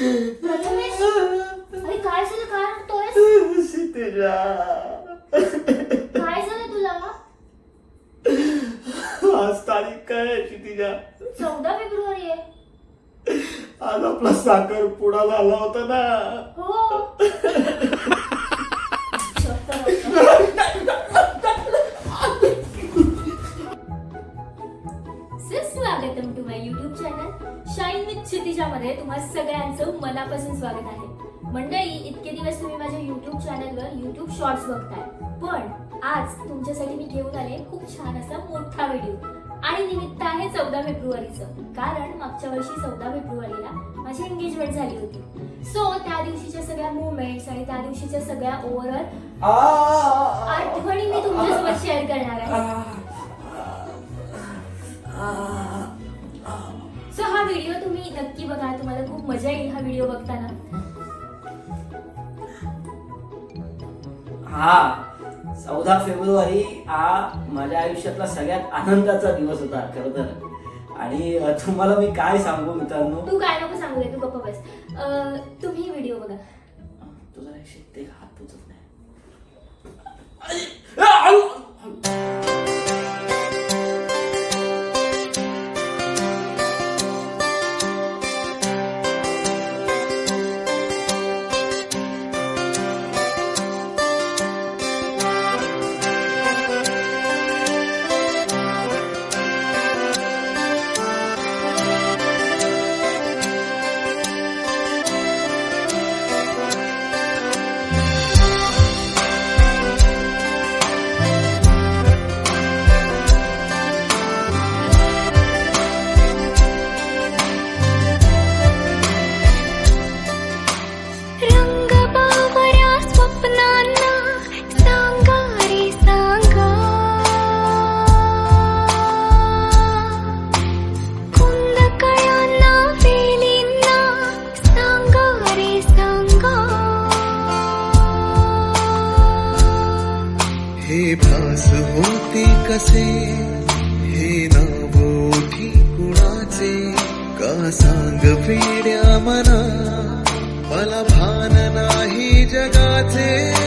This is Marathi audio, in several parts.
प्रथमेश? अरे काय झालं? काय रडतोयस शितुजा. काय झालं तुला आज तारीख काय आहे शितुजा? चौदा फेब्रुवारी आहे. आज आपला साखर पुडा झाला होता ना. हो. स्वागतम to my YouTube channel shine with Kshitija मध्ये तुम्हा सगळ्यांचं मनापासून स्वागत आहे मंडळी इतके दिवस तुम्ही माझ्या युट्यूब चॅनलवर युट्यूब शॉर्ट्स बघताय पण आज तुमच्यासाठी मी घेऊन आले खूप छान असा मोठा व्हिडिओ आणि निमित्त आहे चौदा फेब्रुवारीचं कारण मागच्या वर्षी चौदा फेब्रुवारीला माझी एंगेजमेंट झाली होती सो त्या दिवशीच्या सगळ्या मुवमेंट्स आणि त्या दिवशीच्या सगळ्या ओव्हरऑल आठवणी मी तुमच्यासोबत शेअर करणार आहे सो हा व्हिडिओ तुम्ही नक्की बघा. तुम्हाला खूप मजा येईल हा व्हिडिओ बघताना. हा. चौदा फेब्रुवारी हा माझ्या आयुष्यातला सगळ्यात आनंदाचा दिवस होता खर तर. आणि तुम्हाला मी काय सांगू मित्रांनो? तू काय नको सांगू दे तू गप्प बस. तुम्ही व्हिडिओ बघा. तुझा एक शिकते का? भास होते कसे? हे नाव ओठी कुणाचे? का सांग वेड्या मना? मला भान नाही जगाचे.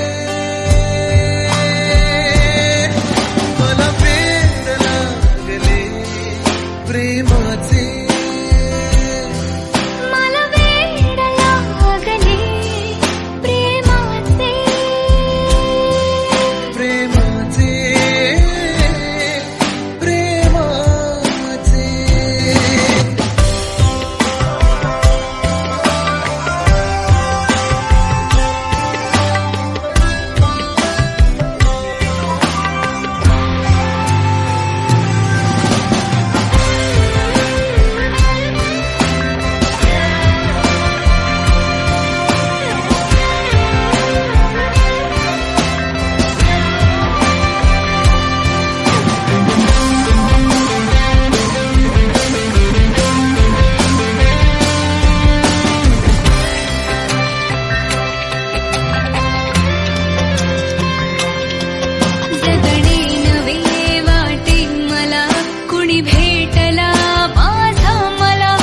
जगणे नवे वाटे मला. कुणी भेटला? माझा मला.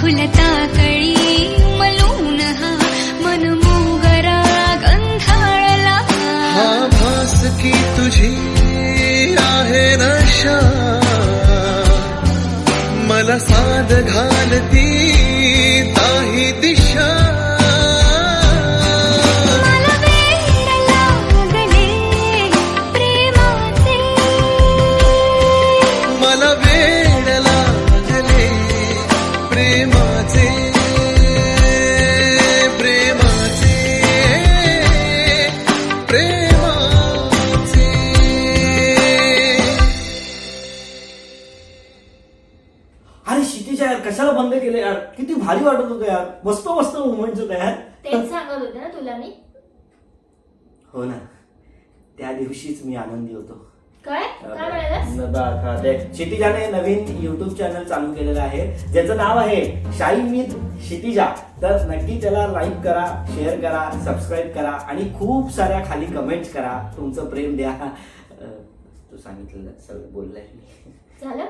खुलता कळी मलून हा. मन मोगरा गंधाळला. हा भास की तुझी आहे नशा. मला साध घालती कशाला बंद केलं यार? किती भारी वाटत होतं यार. मस्त मस्त मुवमेंट होत्या यार. तेच सांगत होते ना तुला मी. हो ना. त्या दिवशीच मी आनंदी होतो. काय? काय म्हणालास? क्षितिजाने नवीन युट्यूब चॅनल चालू केलेलं आहे. ज्याचं नाव आहे शाईन विथ क्षितिजा. तर नक्की त्याला लाईक करा शेअर करा सबस्क्राईब करा आणि खूप साऱ्या खाली कमेंट्स करा. तुमचं प्रेम द्या. अं, तू सांगितलेलं सगळं बोललंय झालं?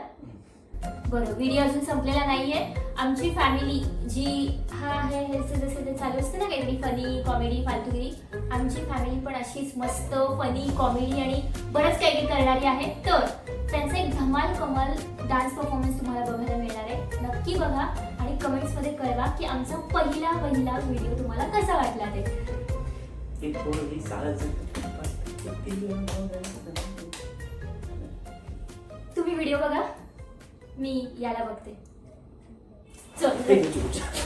बरं व्हिडिओ अजून संपलेला नाहीये. आमची फॅमिली जी हा आहे हे जसे जसे ते चालू असते ना काहीतरी फनी कॉमेडी फालतूगिरी. आमची फॅमिली पण अशीच मस्त फनी कॉमेडी आणि बरंच काही काही करणारी आहे. तर त्यांचा एक धमाल कमाल डान्स परफॉर्मन्स तुम्हाला बघायला मिळणार आहे. नक्की बघा आणि कमेंट्समध्ये कळवा की आमचा पहिला पहिला व्हिडिओ तुम्हाला कसा वाटला ते. तुम्ही व्हिडिओ बघा. मी याला बघते. चल.